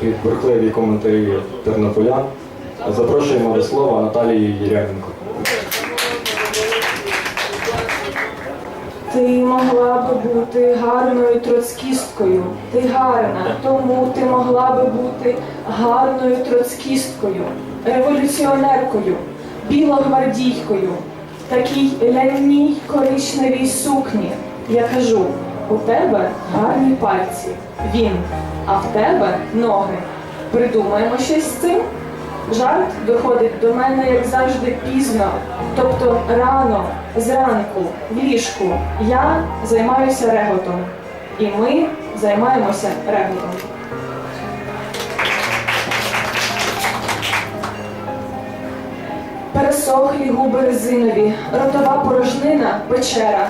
під коментарі тернополян. Запрошуємо до слова Наталію Єряменко. Ти могла би бути гарною троцкісткою. Ти гарна, тому ти могла би бути гарною троцкісткою, революціонеркою, білогвардійкою, такій лянній коричневій сукні. Я кажу, у тебе гарні пальці, він, а в тебе ноги. Придумаємо щось з цим? Жарт доходить до мене, як завжди, пізно, тобто рано, зранку, в ліжку. Я займаюся реготом. І ми займаємося реготом. Пересохлі губи резинові, ротова порожнина, печера.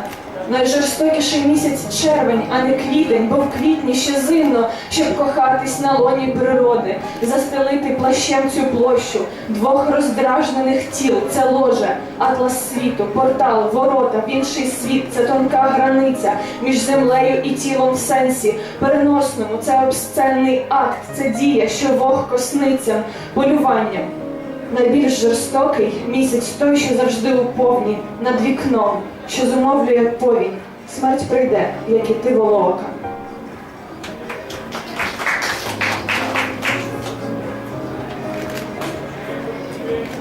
Найжорстокіший місяць червень, а не квітень, бо в квітні ще зимно, щоб кохатись на лоні природи, застелити плащем цю площу, двох роздражнених тіл, це ложе, атлас світу, портал, ворота, в інший світ, це тонка границя між землею і тілом в сенсі, переносному, це обсценний акт, це дія, що вогко сниться, полюванням. Найбільш жорстокий місяць той, що завжди у повні, над вікном, що зумовлює повінь. Смерть прийде, як і ти волока.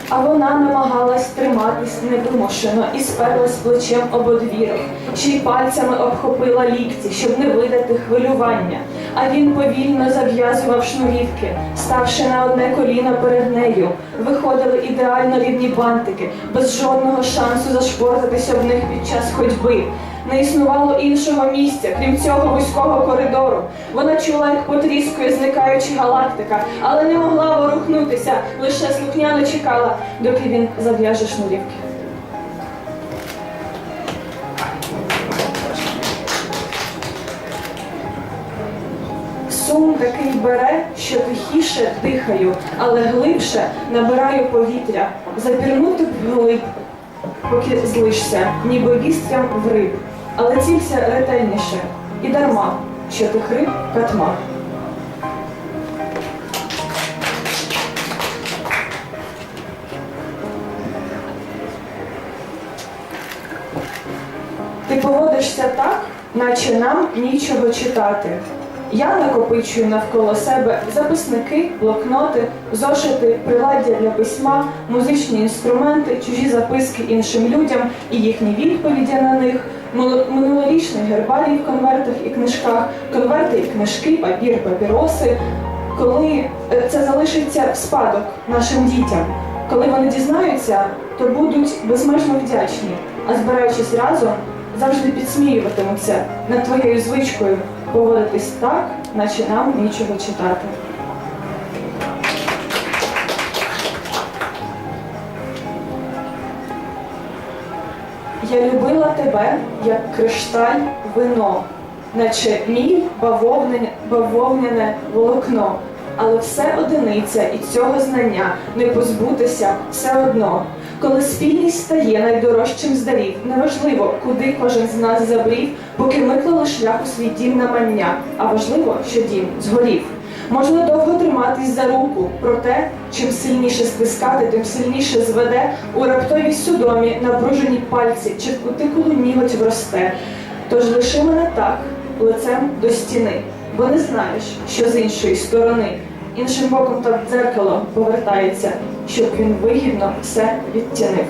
А вона намагалась триматись невимушено і сперлась плечем об одвірок, ще й пальцями обхопила лікті, щоб не видати хвилювання. А він повільно зав'язував шнурівки, ставши на одне коліно перед нею. Виходили ідеально рівні бантики, без жодного шансу зашпортатися об них під час ходьби. Не існувало іншого місця, крім цього вузького коридору. Вона чула, як потріскує, зникаючи галактика, але не могла ворухнутися, лише слухняно чекала, доки він зав'яже шнурівки. Сум такий бере, що тихіше дихаю, але глибше набираю повітря, запірнути б вглиб, поки злишся, ніби вістрям в риб, але цілься ретельніше, і дарма, що тих риб катма. Ти поводишся так, наче нам нічого читати. Я накопичую навколо себе записники, блокноти, зошити, приладдя для письма, музичні інструменти, чужі записки іншим людям і їхні відповіді на них, минулорічний гербарій в конвертах і книжках, конверти і книжки, папір, папіроси. Коли е, це залишиться в спадок нашим дітям, коли вони дізнаються, то будуть безмежно вдячні, а збираючись разом, завжди підсміюватимуться над твоєю звичкою поводитись так, наче нам нічого читати. Я любила тебе, як кришталь вино, наче мій бавовняне, волокно. Але все одиниця і цього знання не позбутися все одно. Коли спільність стає найдорожчим з дарів, неважливо, куди кожен з нас забрів, поки ми клали шлях у свій дім на мання, а важливо, що дім згорів. Можна довго триматись за руку, проте, чим сильніше стискати, тим сильніше зведе у раптовій судомі напружені пальці, чи в кутикулу ніготь вросте. Тож лиши мене так, лицем до стіни, бо не знаєш, що з іншої сторони. Іншим боком так дзеркало повертається, щоб він вигідно все відтянив.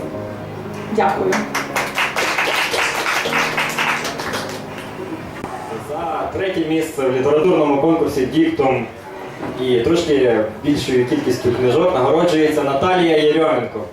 Дякую. За третє місце в літературному конкурсі Діктум і трошки більшою кількістю книжок нагороджується Наталія Єрьоменко.